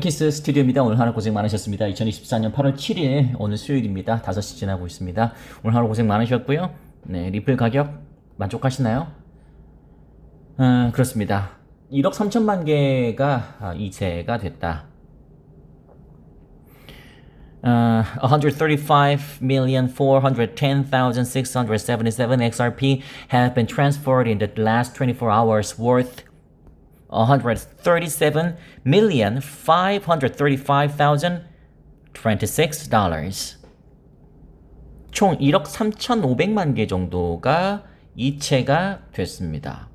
키스 스튜디오입니다. 오늘 하루 고생 많으셨습니다. 2024년 8월 7일 오늘 수요일입니다. 5시 지나고 있습니다. 오늘 하루 고생 많으셨고요. 네, 리플 가격 만족하시나요? 아, 그렇습니다. 1억 3천만 개가 아, 이체가 됐다. Uh, 135,410,677 XRP have been transferred in the last 24 hours worth 137,535,026 dollars. 총 1억 3,500만 개 정도가 이체가 됐습니다.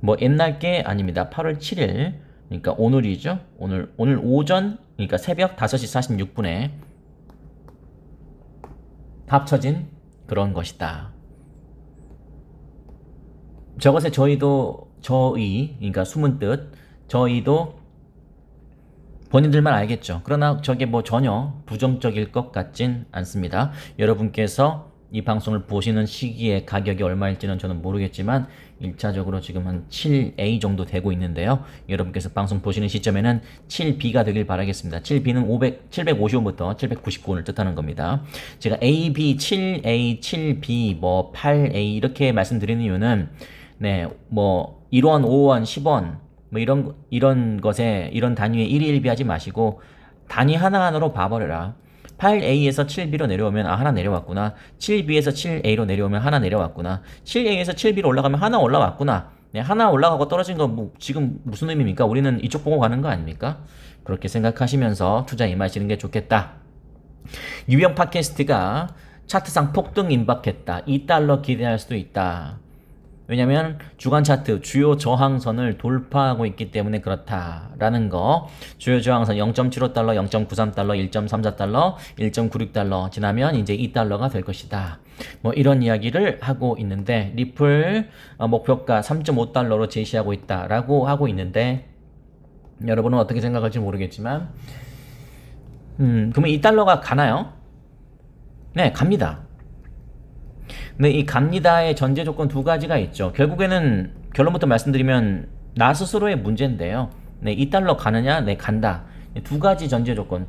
뭐 옛날 게 아닙니다. 8월 7일. 그러니까 오늘이죠. 오늘 오늘 오전 그러니까 새벽 5시 46분에 합쳐진 그런 것이다. 저것에 저희도 저희 그러니까 숨은 뜻 저희도 본인들만 알겠죠. 그러나 저게 뭐 전혀 부정적일 것 같진 않습니다. 여러분께서 이 방송을 보시는 시기에 가격이 얼마일지는 저는 모르겠지만 1차적으로 지금 한 7A 정도 되고 있는데요. 여러분께서 방송 보시는 시점에는 7B가 되길 바라겠습니다. 7B는 500, 750원부터 799원을 뜻하는 겁니다. 제가 A, B, 7A, 7B, 뭐 8A 이렇게 말씀드리는 이유는 네, 뭐 1원, 5원, 10원 뭐 이런 이런 것에 이런 단위에 1위 1비 하지 마시고 단위 하나하나로 봐버려라. 8A에서 7B로 내려오면 아 하나 내려왔구나. 7B에서 7A로 내려오면 하나 내려왔구나. 7A에서 7B로 올라가면 하나 올라왔구나. 네, 하나 올라가고 떨어진 거 뭐 지금 무슨 의미입니까? 우리는 이쪽 보고 가는 거 아닙니까? 그렇게 생각하시면서 투자 임하시는 게 좋겠다. 유형 팟캐스트가 차트상 폭등 임박했다. 2달러 기대할 수도 있다. 왜냐면 주간 차트 주요 저항선을 돌파하고 있기 때문에 그렇다라는 거. 주요 저항선 0.75달러, 0.93달러, 1.34달러, 1.96달러 지나면 이제 2달러가 될 것이다. 뭐 이런 이야기를 하고 있는데 리플 어, 목표가 3.5달러로 제시하고 있다라고 하고 있는데 여러분은 어떻게 생각할지 모르겠지만 음, 그러면 2달러가 가나요? 네, 갑니다. 근데 이 갑니다의 전제 조건 두 가지가 있죠. 결국에는 결론부터 말씀드리면 나 스스로의 문제인데요. 네, 2달러 가느냐? 네, 간다. 두 가지 전제 조건.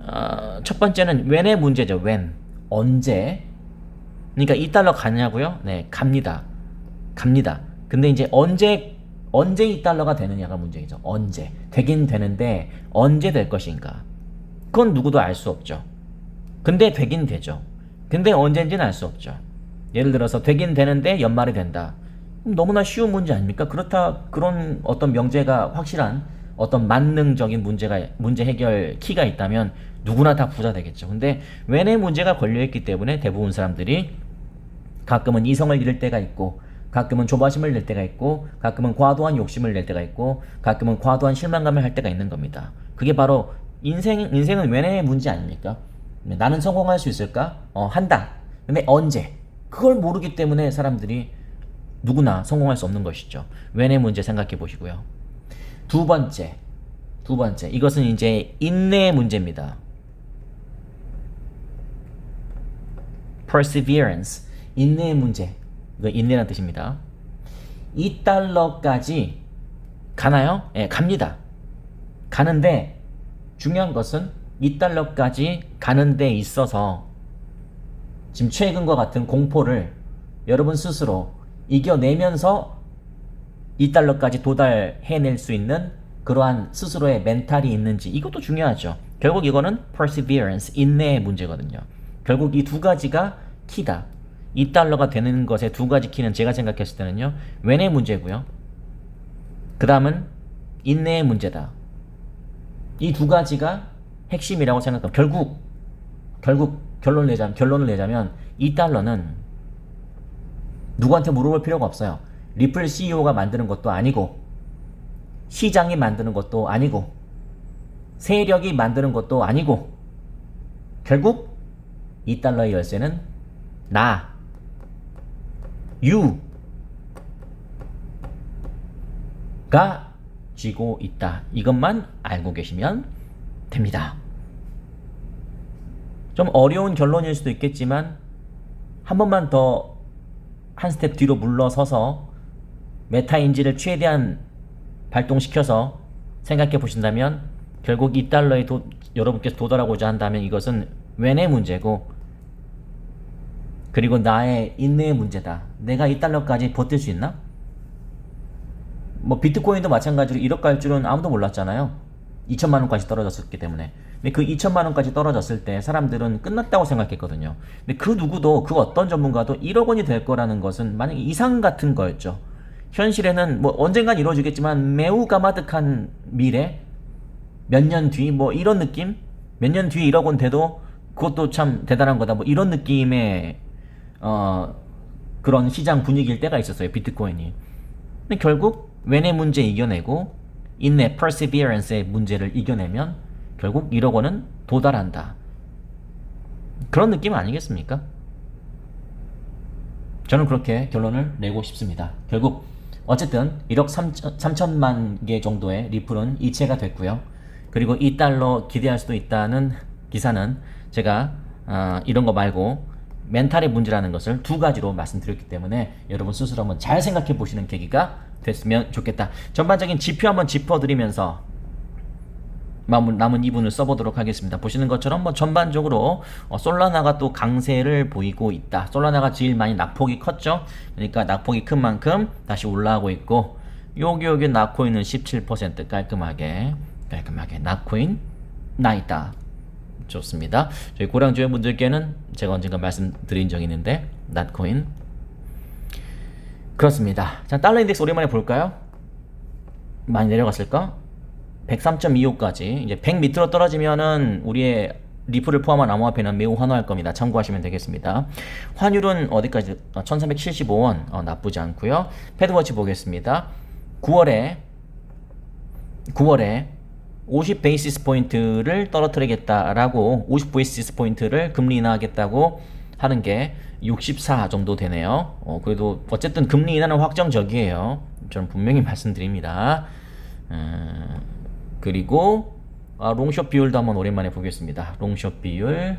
어, 첫 번째는 when의 문제죠. when. 언제? 그러니까 2달러 가냐고요? 네, 갑니다. 갑니다. 근데 이제 언제 언제 2달러가 되느냐가 문제이죠. 언제. 되긴 되는데 언제 될 것인가? 그건 누구도 알 수 없죠. 근데 되긴 되죠. 근데 언제인지는 알 수 없죠. 예를 들어서 되긴 되는데 연말이 된다. 너무나 쉬운 문제 아닙니까? 그렇다 그런 어떤 명제가 확실한 어떤 만능적인 문제가 문제 해결 키가 있다면 누구나 다 부자 되겠죠. 근데 웬의 문제가 걸려 있기 때문에 대부분 사람들이 가끔은 이성을 잃을 때가 있고 가끔은 조바심을 낼 때가 있고 가끔은 과도한 욕심을 낼 때가 있고 가끔은 과도한 실망감을 할 때가 있는 겁니다. 그게 바로 인생 인생은 웬의 문제 아닙니까? 네, 나는 성공할 수 있을까? 어, 한다. 근데 언제? 그걸 모르기 때문에 사람들이 누구나 성공할 수 없는 것이죠. 웬의 문제 생각해 보시고요. 두 번째. 두 번째. 이것은 이제 인내의 문제입니다. perseverance. 인내의 문제. 이거 인내라는 뜻입니다. 2달러까지 가나요? 예, 갑니다. 가는데 중요한 것은 2달러까지 가는 데 있어서 지금 최근과 같은 공포를 여러분 스스로 이겨내면서 2달러까지 도달해낼 수 있는 그러한 스스로의 멘탈이 있는지 이것도 중요하죠. 결국 이거는 perseverance, 인내의 문제거든요. 결국 이 두 가지가 키다. 2달러가 되는 것의 두 가지 키는 제가 생각했을 때는요. 웬의 문제고요. 그 다음은 인내의 문제다. 이 두 가지가 핵심이라고 생각합니다. 결국 결국 결론을 내자면 결론을 내자면 2달러는 누구한테 물어볼 필요가 없어요. 리플 CEO가 만드는 것도 아니고 시장이 만드는 것도 아니고 세력이 만드는 것도 아니고 결국 2달러의 열쇠는 나 유가 쥐고 있다. 이것만 알고 계시면 됩니다. 좀 어려운 결론일 수도 있겠지만 한 번만 더 한 스텝 뒤로 물러서서 메타인지를 최대한 발동시켜서 생각해 보신다면 결국 2달러에 도, 여러분께서 도달하고자 한다면 이것은 웬의 문제고 그리고 나의 인내의 문제다. 내가 2달러까지 버틸 수 있나? 뭐 비트코인도 마찬가지로 1억 갈 줄은 아무도 몰랐잖아요. 2천만 원까지 떨어졌었기 때문에. 근데 그 2천만 원까지 떨어졌을 때 사람들은 끝났다고 생각했거든요. 근데 그 누구도 그 어떤 전문가도 1억 원이 될 거라는 것은 만약에 이상 같은 거였죠. 현실에는 뭐 언젠간 이루어지겠지만 매우 까마득한 미래, 몇 년 뒤 뭐 이런 느낌? 몇 년 뒤에 1억 원 돼도 그것도 참 대단한 거다. 뭐 이런 느낌의 어 그런 시장 분위기일 때가 있었어요. 비트코인이. 근데 결국 웬의 문제 이겨내고 인내 perseverance의 문제를 이겨내면 결국 1억 원은 도달한다. 그런 느낌 아니겠습니까? 저는 그렇게 결론을 내고 싶습니다. 결국 어쨌든 1억 3천, 3천만 개 정도의 리플은 이체가 됐고요. 그리고 2달러 기대할 수도 있다는 기사는 제가 아, 이런 거 말고 멘탈의 문제라는 것을 두 가지로 말씀드렸기 때문에 여러분 스스로 한번 잘 생각해 보시는 계기가 됐으면 좋겠다. 전반적인 지표 한번 짚어드리면서 남은, 남은 2분을 써보도록 하겠습니다. 보시는 것처럼 뭐 전반적으로 어, 솔라나가 또 강세를 보이고 있다. 솔라나가 제일 많이 낙폭이 컸죠. 그러니까 낙폭이 큰 만큼 다시 올라가고 있고 여기 여기 낙코인은 17% 깔끔하게 깔끔하게 낙코인 나 있다. 좋습니다. 저희 고량주의 분들께는 제가 언젠가 말씀드린 적이 있는데 낫코인 그렇습니다. 자 달러 인덱스 오랜만에 볼까요? 많이 내려갔을까? 103.25까지 이제 100 밑으로 떨어지면은 우리의 리플을 포함한 암호화폐는 매우 환호할 겁니다. 참고하시면 되겠습니다. 환율은 어디까지? 1375원 어, 나쁘지 않고요. 패드워치 보겠습니다. 9월에 9월에 50 베이시스 포인트를 떨어뜨리겠다라고 50 베이시스 포인트를 금리 인하하겠다고 하는 게 64 정도 되네요. 어, 그래도 어쨌든 금리 인하는 확정적이에요. 저는 분명히 말씀드립니다. 음, 그리고 아, 롱숏 비율도 한번 오랜만에 보겠습니다. 롱숏 비율.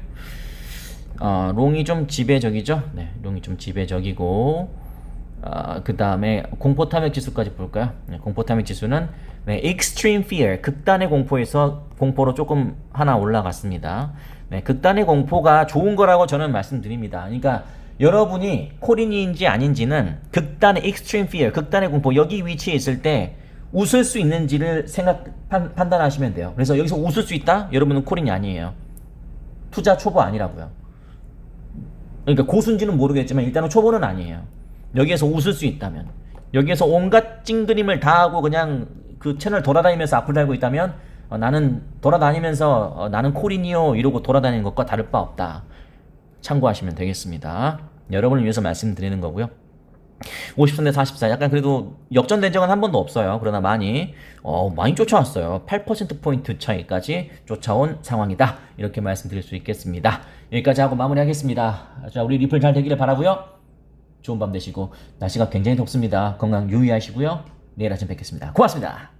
어, 롱이 좀 지배적이죠? 네, 롱이 좀 지배적이고 어, 그 다음에 공포 탐욕 지수까지 볼까요? 네, 공포 탐욕 지수는 네, extreme fear, 극단의 공포에서 공포로 조금 하나 올라갔습니다. 네, 극단의 공포가 좋은 거라고 저는 말씀드립니다. 그러니까 여러분이 코린이인지 아닌지는 극단의 extreme fear, 극단의 공포 여기 위치에 있을 때 웃을 수 있는지를 생각 판, 판단하시면 돼요. 그래서 여기서 웃을 수 있다? 여러분은 코린이 아니에요. 투자 초보 아니라고요. 그러니까 고수인지는 모르겠지만 일단은 초보는 아니에요. 여기에서 웃을 수 있다면 여기에서 온갖 찡그림을 다 하고 그냥 그 채널 돌아다니면서 악플 달고 있다면 어, 나는 돌아다니면서 어, 나는 코린이요 이러고 돌아다니는 것과 다를 바 없다. 참고하시면 되겠습니다. 여러분을 위해서 말씀드리는 거고요. 53대 44 약간 그래도 역전된 적은 한 번도 없어요. 그러나 많이 어, 많이 쫓아왔어요. 8% 포인트 차이까지 쫓아온 상황이다. 이렇게 말씀드릴 수 있겠습니다. 여기까지 하고 마무리하겠습니다. 자, 우리 리플 잘 되기를 바라고요. 좋은 밤 되시고 날씨가 굉장히 덥습니다. 건강 유의하시고요. 내일 아침 뵙겠습니다. 고맙습니다.